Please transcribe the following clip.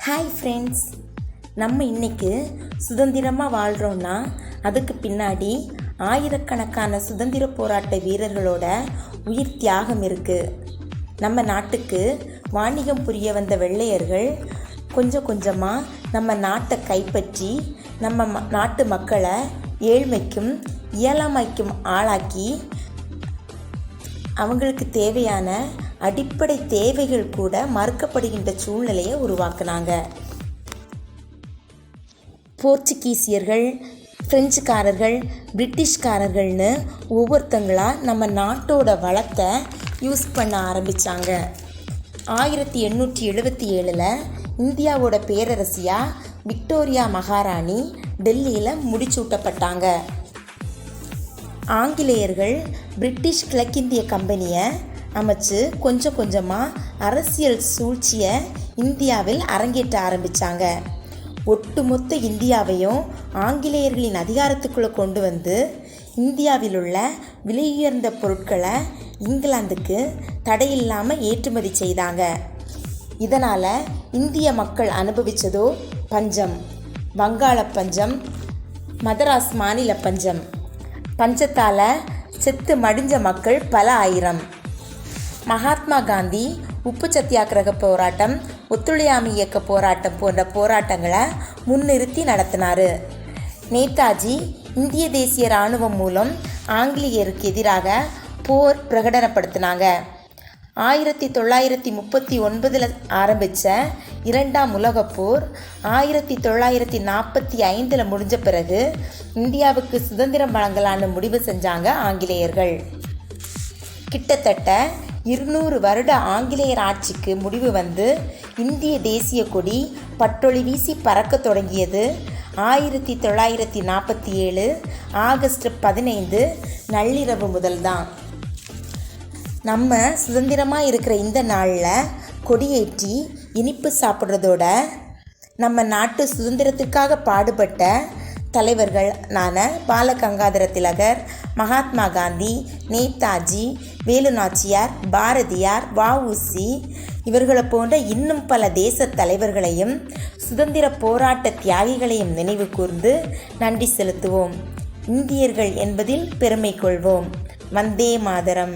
Hi friends நம்ம இன்னைக்கு சுதந்திரமாக வாழ்கிறோன்னா அதுக்கு பின்னாடி ஆயிரக்கணக்கான சுதந்திர போராட்ட வீரர்களோட உயிர் தியாகம் இருக்குது நம்ம நாட்டுக்கு வாணிகம் புரிய வந்த வெள்ளையர்கள் கொஞ்சம் கொஞ்சமாக நம்ம நாட்டை கைப்பற்றி நம்ம ம- நாட்டு மக்களை ஏழ்மைக்கும் இயலாமைக்கும் ஆளாக்கி அவங்களுக்கு தேவையான அடிப்படை தேவைகள் கூட மறுக்கப்படுகின்ற சூழ்நிலையை உருவாக்குனாங்க. போர்ச்சுகீசியர்கள் பிரெஞ்சுக்காரர்கள் பிரிட்டிஷ்காரர்கள்னு ஒவ்வொருத்தங்களாக நம்ம நாட்டோட வளத்தை யூஸ் பண்ண ஆரம்பித்தாங்க ஆயிரத்தி எண்ணூற்றி எழுபத்தி ஏழில் இந்தியாவோட பேரரசியாக விக்டோரியா மகாராணி டெல்லியில் முடிச்சூட்டப்பட்டாங்க ஆங்கிலேயர்கள் பிரிட்டிஷ் கிழக்கிந்திய கம்பெனியை அமைச்சு கொஞ்சம் கொஞ்சமாக அரசியல் சூழ்ச்சியை இந்தியாவில் அரங்கேற்ற ஆரம்பித்தாங்க ஒட்டுமொத்த இந்தியாவையும் ஆங்கிலேயர்களின் அதிகாரத்துக்குள்ளே கொண்டு வந்து இந்தியாவில் உள்ள விலையுயர்ந்த பொருட்களை இங்கிலாந்துக்கு தடையில்லாமல் ஏற்றுமதி செய்தாங்க. இதனால் இந்திய மக்கள் அனுபவித்ததோ பஞ்சம். வங்காள பஞ்சம் மதராஸ் மாநில பஞ்சம். பஞ்சத்தால் செத்து மடிஞ்ச மக்கள் பல ஆயிரம். மகாத்மா காந்தி உப்பு சத்தியாகிரக போராட்டம் ஒத்துழையாமை இயக்க போராட்டம் போன்ற போராட்டங்களை முன்னிறுத்தி நடத்தினார். நேதாஜி இந்திய தேசிய இராணுவம் மூலம் ஆங்கிலேயருக்கு எதிராக போர் பிரகடனப்படுத்தினாங்க. ஆயிரத்தி தொள்ளாயிரத்தி முப்பத்தி ஒன்பதில் ஆரம்பித்த இரண்டாம் உலகப் போர் ஆயிரத்தி தொள்ளாயிரத்தி நாற்பத்தி ஐந்தில் முடிஞ்ச பிறகு இந்தியாவுக்கு சுதந்திரம் வழங்கலான்னு முடிவு செஞ்சாங்க ஆங்கிலேயர்கள். கிட்டத்தட்ட இருநூறு வருட ஆங்கிலேயர் ஆட்சிக்கு முடிவு வந்து இந்திய தேசிய கொடி பட்டொளி வீசி பறக்க தொடங்கியது. ஆயிரத்தி தொள்ளாயிரத்தி நாற்பத்தி ஏழு ஆகஸ்ட் பதினைந்து நள்ளிரவு முதல்தான். நம்ம சுதந்திரமாக இருக்கிற இந்த நாளில் கொடியேற்றி இனிப்பு சாப்பிட்றதோட நம்ம நாட்டு சுதந்திரத்துக்காக பாடுபட்ட தலைவர்களான பாலகங்காதர திலகர் மகாத்மா காந்தி நேதாஜி வேலு நாச்சியார் பாரதியார் வஉசி இவர்களை போன்ற இன்னும் பல தேச தலைவர்களையும் சுதந்திர போராட்ட தியாகிகளையும் நினைவு கூர்ந்து நன்றி செலுத்துவோம். இந்தியர்கள் என்பதில் பெருமை கொள்வோம். வந்தே மாதரம்.